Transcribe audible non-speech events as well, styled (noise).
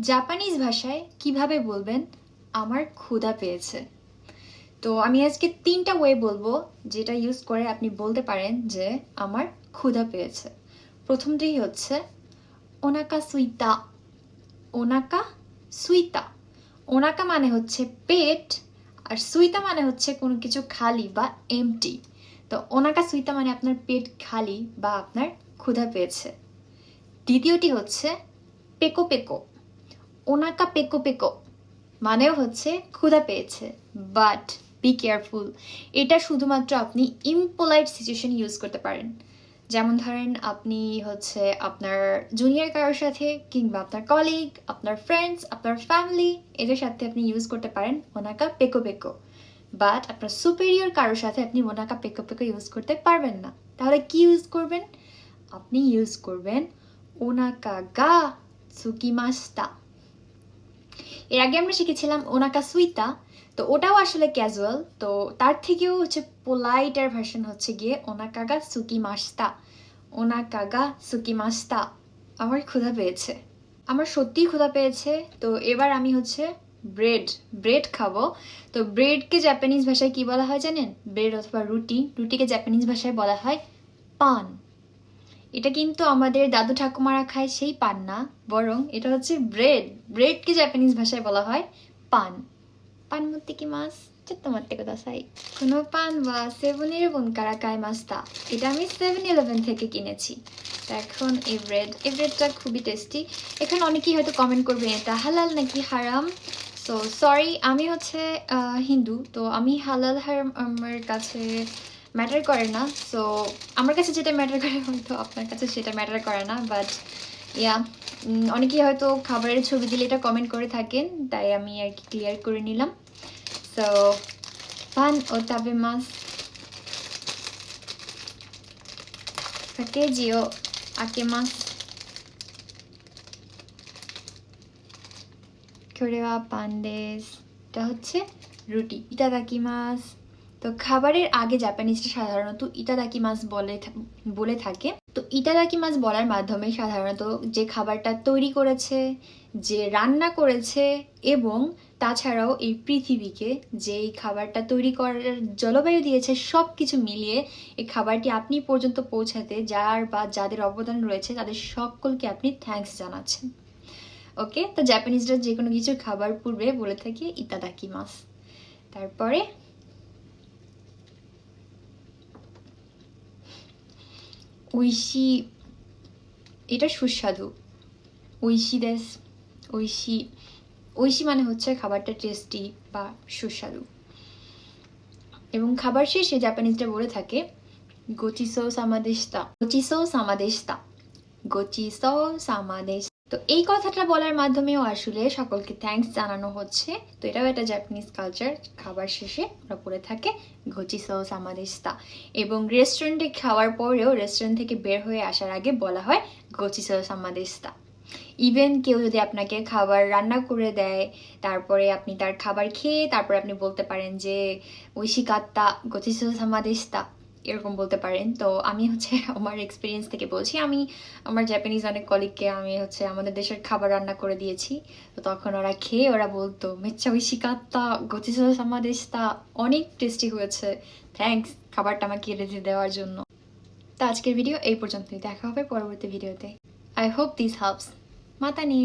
Japanese ভাষায় কীভাবে বলবেন? আমার ক্ষুধা পেয়েছে। তো আমি আজকে তিনটা ওয়ে বলব যেটা ইউজ করে আপনি বলতে পারেন যে, আমার ক্ষুধা পেয়েছে। প্রথমটি হচ্ছে, ওনাকা সুইতা। ওনাকা সুইতা। ওনাকা মানে হচ্ছে পেট, আর সুইতা মানে হচ্ছে কোনো কিছু খালি বা এমটি তো ওনাকা সুইতা মানে আপনার পেট খালি বা আপনার ক্ষুধা পেয়েছে। দ্বিতীয়টি হচ্ছে, পেকো পেকো। ওনাকা পেকো পেকো। মানেও হচ্ছে ক্ষুধা পেয়েছে। But be careful. এটা শুধুমাত্র আপনি ইম্পোলাইট সিচুয়েশন ইউজ করতে পারেন। যেমন ধরেন আপনি হচ্ছে আপনার জুনিয়র কারোর সাথে কিংবা আপনার কলিগ আপনার ফ্রেন্ডস আপনার ফ্যামিলি এদের সাথে আপনি ইউজ করতে পারেন ওনাকা পেকো পেকো। বাট আপনার সুপেরিয়র কারোর সাথে আপনি ওনাকা পেকো পেকো ইউজ করতে পারবেন না। তাহলে কি ইউজ করবেন? আপনি ইউজ করবেন ওনাকা গা সুকিমাস্তা এর আগে আমরা শিখেছিলাম ওনাকা সুইতা, তো ওটাও আসলে ক্যাজুয়াল তো তার থেকেও হচ্ছে পোলাইটার ভার্সন হচ্ছে গিয়ে ওনাকাগা সুকি মাস্তা ওনাকাগা সুকি মাস্তা আমার ক্ষুধা পেয়েছে। আমার সত্যিই ক্ষুধা পেয়েছে। তো এবার আমি হচ্ছে ব্রেড ব্রেড খাব। তো ব্রেডকে জাপানিজ ভাষায় কি বলা হয় জানেন? ব্রেড অথবা রুটি। রুটিকে জাপানিজ ভাষায় বলা হয় পান। এটা কিন্তু আমাদের দাদু ঠাকুমারা খায় সেই পান না, বরং এটা হচ্ছে ব্রেড। ব্রেডকে জাপানিজ ভাষায় বলা হয় পান। পান মধ্যে কি মাছ? চোদ্দ কথা সাই কোনো পান বা সেভেনের বনকারা কায় মাছটা এটা আমি সেভেন ইলেভেন থেকে কিনেছি। এখন এই ব্রেড, এই ব্রেডটা খুবই টেস্টি এখানে অনেকেই হয়তো কমেন্ট করবেন এটা হালাল নাকি হারাম? সো সরি আমি হচ্ছে হিন্দু, তো আমি হালাল হারামের কাছে ম্যাটার করে না সো আমার কাছে যেটা ম্যাটার করে হয়তো আপনার কাছে সেটা ম্যাটার করে না বাট ইয়া অনেকেই হয়তো খাবারের ছবি দিলে এটা কমেন্ট করে থাকেন তাই আমি আর কি ক্লিয়ার করে নিলাম সো পান ও তাবে মাস প্যাকেজি ও আকে মাস これはパンですএটা হচ্ছে রুটি ইতাদাকি মাস তো খাবারের আগে জাপানিজরা সাধারণত ইতাদাকি মাছ বলে বলে থাকে। তো ইতাদাকি মাছ বলার মাধ্যমে সাধারণত যে খাবারটা তৈরি করেছে, যে রান্না করেছে এবং তাছাড়াও এই পৃথিবীকে যে এই খাবারটা তৈরি করার জলবায়ু দিয়েছে সব কিছু মিলিয়ে এই খাবারটি আপনি পর্যন্ত পৌঁছাতে যার বা যাদের অবদান রয়েছে তাদের সকলকে আপনি থ্যাঙ্কস জানাচ্ছেন। ওকে তো জাপানিজরা যে কোনো কিছু খাবার পূর্বে বলে থাকে ইতাদাকি মাছ তারপরে ঐশি, এটা সুস্বাদু। ঐশি দেশ, ঐশি ঐশি মানে হচ্ছে খাবারটা টেস্টি বা সুস্বাদু। এবং খাবার শেষে জাপানিজরা বলে থাকে গোচিসো সামাদেশতা। গোচিসো সামাদেশতা। গোচিসো সামাদেশ তো এই কথাটা বলার মাধ্যমেও আসলে সকলকে থ্যাঙ্কস জানানো হচ্ছে। তো এটাও একটা জাপানিজ কালচার খাবার শেষে ওরা বলে থাকে গোচিসো সামাদেশতা এবং রেস্টুরেন্টে খাওয়ার পরেও রেস্টুরেন্ট থেকে বের হয়ে আসার আগে বলা হয় গোচিসো সামাদেশতা ইভেন কেউ যদি আপনাকে খাবার রান্না করে দেয়, তারপরে আপনি তার খাবার খেয়ে তারপরে আপনি বলতে পারেন যে ঐশিকাত্তা গোচিসো সামাদেশতা এরকম বলতে পারেন। তো আমি হচ্ছে (laughs) আমার এক্সপিরিয়েন্স থেকে বলছি, আমি আমার জাপানিজ অনেক কলিগকে আমি হচ্ছে আমাদের দেশের খাবার রান্না করে দিয়েছি। তো তখন ওরা খেয়ে ওরা বলতো, মেচ্চা ঐশিকাত্তা গোচিসো সামাদেশতা অনেক টেস্টি হয়েছে। থ্যাঙ্কস খাবারটা আমাকে রেঁধে দেওয়ার জন্য। তো আজকের ভিডিও এই পর্যন্তই। দেখা হবে পরবর্তী ভিডিওতে আই হোপ দিস হেল্পস মাতানি।